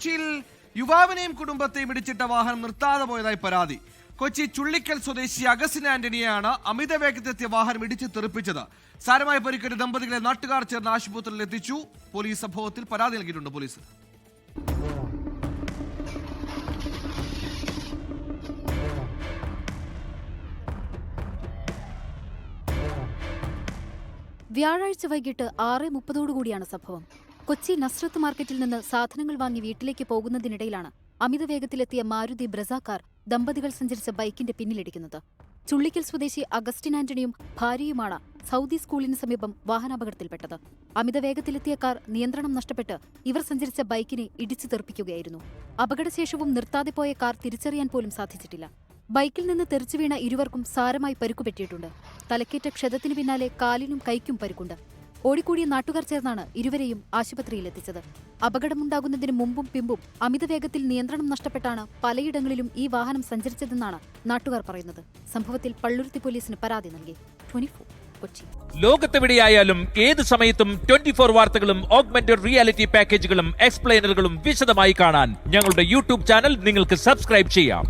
കൊച്ചിയിൽ യുവാവിനെയും കുടുംബത്തെയും ഇടിച്ചിട്ട വാഹനം നിർത്താതെ പോയതായി പരാതി. കൊച്ചി ചുള്ളിക്കൽ സ്വദേശി അഗസിൻ ആന്റണിയെയാണ് അമിത വേഗത്തിലെത്തിയ വാഹനം ഇടിച്ച് തെറിപ്പിച്ചത്. സാരമായി പരിക്കേറ്റ ദമ്പതികളെ നാട്ടുകാർ ചേർന്ന് ആശുപത്രിയിൽ എത്തിച്ചു. പോലീസ് സംഭവത്തിൽ പരാതി നൽകിയിട്ടുണ്ട് പോലീസ് വ്യാഴാഴ്ച വൈകിട്ട് ആറ് മുപ്പതോടുകൂടിയാണ് സംഭവം. കൊച്ചി നസ്രത്ത് മാർക്കറ്റിൽ നിന്ന് സാധനങ്ങൾ വാങ്ങി വീട്ടിലേക്ക് പോകുന്നതിനിടയിലാണ് അമിത വേഗത്തിലെത്തിയ മാരുതി ബ്രസ കാർ ദമ്പതികൾ സഞ്ചരിച്ച ബൈക്കിന്റെ പിന്നിലിടിക്കുന്നത്. ചുള്ളിക്കൽ സ്വദേശി അഗസ്റ്റിൻ ആന്റണിയും ഭാര്യയുമാണ് സൗദി സ്കൂളിന് സമീപം വാഹനാപകടത്തിൽപ്പെട്ടത്. അമിത വേഗത്തിലെത്തിയ കാർ നിയന്ത്രണം നഷ്ടപ്പെട്ട് ഇവർ സഞ്ചരിച്ച ബൈക്കിനെ ഇടിച്ചു തെറിപ്പിക്കുകയായിരുന്നു. അപകടശേഷവും നിർത്താതെ പോയ കാർ തിരിച്ചറിയാൻ പോലും സാധിച്ചിട്ടില്ല. ബൈക്കിൽ നിന്ന് തെറിച്ചു വീണ ഇരുവർക്കും സാരമായി പരുക്കുപറ്റിയിട്ടുണ്ട്. തലക്കേറ്റ ക്ഷതത്തിനു പിന്നാലെ കാലിനും കൈക്കും പരുക്കുണ്ട്. ഓടിക്കൂടിയ നാട്ടുകാർ ചേർന്നാണ് ഇരുവരെയും ആശുപത്രിയിൽ എത്തിച്ചത് അപകടമുണ്ടാകുന്നതിന് മുമ്പും പിമ്പും അമിത വേഗത്തിൽ നിയന്ത്രണം നഷ്ടപ്പെട്ടാണ് പലയിടങ്ങളിലും ഈ വാഹനം സഞ്ചരിച്ചതെന്നാണ് നാട്ടുകാർ പറയുന്നത്. സംഭവത്തിൽ പള്ളുരുത്തി പോലീസിന് പരാതി നൽകി. Twenty four Kochi. ലോകത്തെവിടെയായാലും ഏത് സമയത്തും ട്വന്റി ഫോർ വാർത്തകളും ഓഗ്മെന്റഡ് റിയാലിറ്റി പാക്കേജുകളും എക്സ്പ്ലെയിനറുകളും വിശദമായി കാണാൻ ഞങ്ങളുടെ യൂട്യൂബ് ചാനൽ നിങ്ങൾക്ക് സബ്സ്ക്രൈബ് ചെയ്യാം.